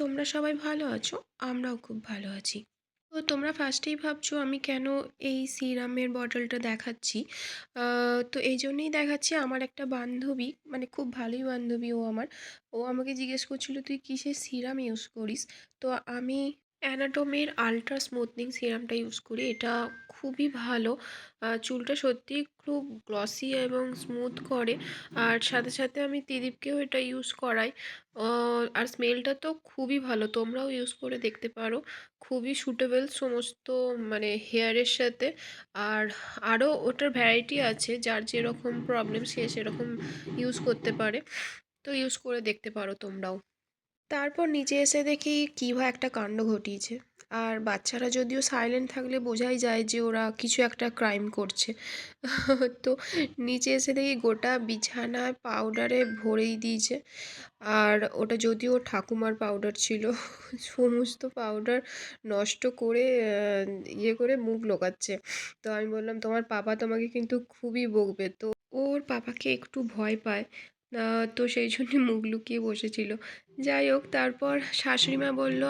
তোমরা সবাই ভালো আছো, আমরাও খুব ভালো আছি। তো তোমরা ফার্স্টেই ভাবছ আমি কেন এই সিরামের বটলটা দেখাচ্ছি? তো এই জন্যেই দেখাচ্ছি আমার একটা বান্ধবী মানে খুব ভালোই বান্ধবী ও আমার। ও আমাকে জিজ্ঞেস করছিল, তুই কিসের সিরাম ইউজ করিস? তো আমি অ্যানাটোমের আলট্রা স্মুথনিং সিরামটা ইউজ করি, এটা খুবই ভালো। চুলটা সত্যিই খুব গ্লসি এবং স্মুথ করে। আর সাথে সাথে আমি ত্রিদীপকেও এটা ইউজ করাই। আর স্মেলটা তো খুবই ভালো, তোমরাও ইউজ করে দেখতে পারো। খুবই সুটেবল সমস্ত মানে হেয়ারের সাথে। আর আরও ওটার ভ্যারাইটি আছে, যার যেরকম প্রবলেম সে সেরকম ইউজ করতে পারে। তো ইউজ করে দেখতে পারো তোমরাও। তারপর নিচে এসে দেখি কিভা একটা কাণ্ড ঘটিয়েছে। আর বাচ্চারা যদিও সাইলেন্ট থাকলে বোঝাই যায় যে ওরা কিছু একটা ক্রাইম করছে। তো নিচে এসে দেখি গোটা বিছানায় পাউডারে ভরেই দিয়েছে। আর ওটা যদিও ঠাকুমার পাউডার ছিল, সমস্ত পাউডার নষ্ট করে ইয়ে করে মুখ লোকাচ্ছে। তো আমি বললাম, তোমার পাপা তোমাকে কিন্তু খুবই বকবে। তো ওর পাপাকে একটু ভয় পায়। তো সেই জন্য মুখ লুকিয়ে বসেছিল। যাই হোক, তারপর শাশুড়ি মা বলল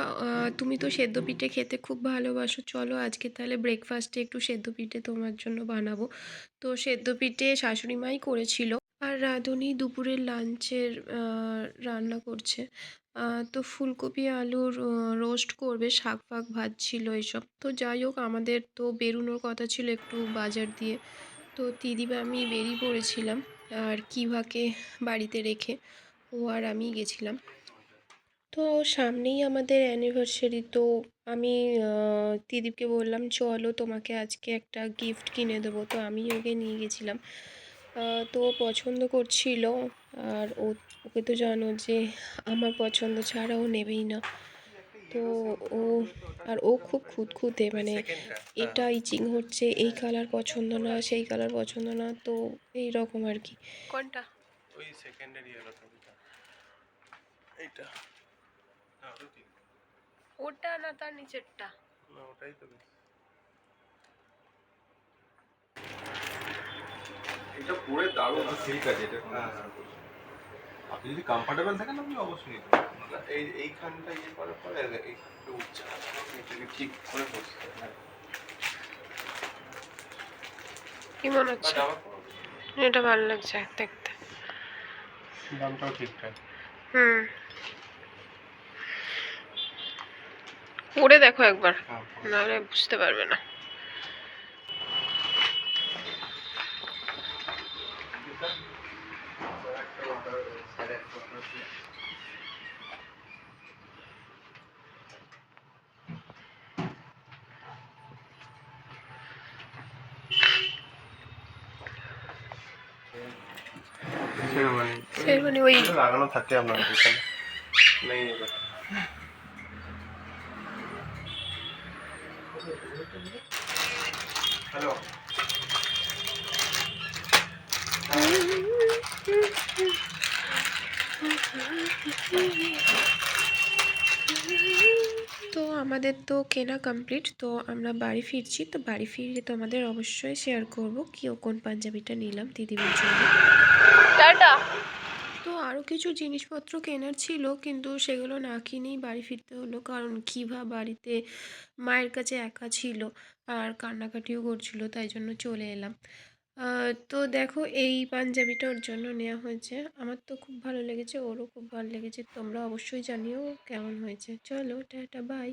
তুমি তো সেদ্ধ পিঠে খেতে খুব ভালোবাসো। চলো আজকে তাহলে ব্রেকফাস্টে একটু সেদ্ধ পিঠে তোমার জন্য বানাবো। তো সেদ্ধ পিঠে শাশুড়িমাই করেছিল আর রাঁধুনি দুপুরের লাঞ্চের রান্না করছে। তো ফুলকপি, আলুর রোস্ট করবে, শাক ফাক ভাজছিল এসব। তো যাই হোক, আমাদের তো বেরোনোর কথা ছিল একটু বাজার দিয়ে। তো দিদি বা আমি বেরিয়ে পড়েছিলাম। আর কিভাকে বাড়িতে রেখে ও আর আমি গেছিলাম। তো সামনেই আমাদের অ্যানিভার্সারি তো আমি আহ, দিদীপকে বললাম চলো তোমাকে আজকে একটা গিফট কিনে দেবো। তো আমি ওকে নিয়ে গেছিলাম। তো পছন্দ করছিল আর ও ওকে তো জানো যে আমার পছন্দ ছাড়া ও নেবেই না। তো ও আর ও খুব খুঁতখুঁতে মানে এটা ইচিং হচ্ছে এই কালার পছন্দ না সেই কালার পছন্দ না তো এই রকম আর কি। কোনটা? ওই সেকেন্ডের এইটা। ওটা ওটা না তার নিচেরটা? না ওটাই তো এটা পরে দারুণ। ঠিক আছে এটা কোনো হ্যাঁ, সমস্যা হ্যাঁ। নেই। আপনি যদি কমফোর্টেবল থাকেন আপনি অবশ্যই নিতে এই এইখানটা ইয়ে করার পরে উঠছে না এটাকে ঠিক করে বসতে হবে হ্যাঁ। কি মনে হচ্ছে? এটা ভালো লাগছে দেখতে। দামটাও ঠিকঠাক। হুম। পরে দেখো একবার হ্যাঁ নাহলে বুঝতে পারবে না। মানে ওই লাগানো থাকে আপনার এখানে। নেই হ্যালো। তো আমাদের তো কেনা কমপ্লিট তো আমরা বাড়ি ফিরছি। তো বাড়ি ফিরে তোমাদের অবশ্যই শেয়ার করব। কি ও কোন পাঞ্জাবিটা নিলাম দিদির জন্য? টাটা তো আরও কিছু জিনিসপত্র কেনার ছিল, কিন্তু সেগুলো না কিনেই বাড়ি ফিরতে হলো, কারণ কিভা বাড়িতে মায়ের কাছে একা ছিল আর কান্নাকাটিও করছিল, তাই জন্য চলে এলাম। তো দেখো, এই পাঞ্জাবিটা ওর জন্য নেওয়া হয়েছে। আমার তো খুব ভালো লেগেছে, ওরও খুব ভালো লেগেছে, তোমরা অবশ্যই জানিও কেমন হয়েছে। চলো, টাটা বাই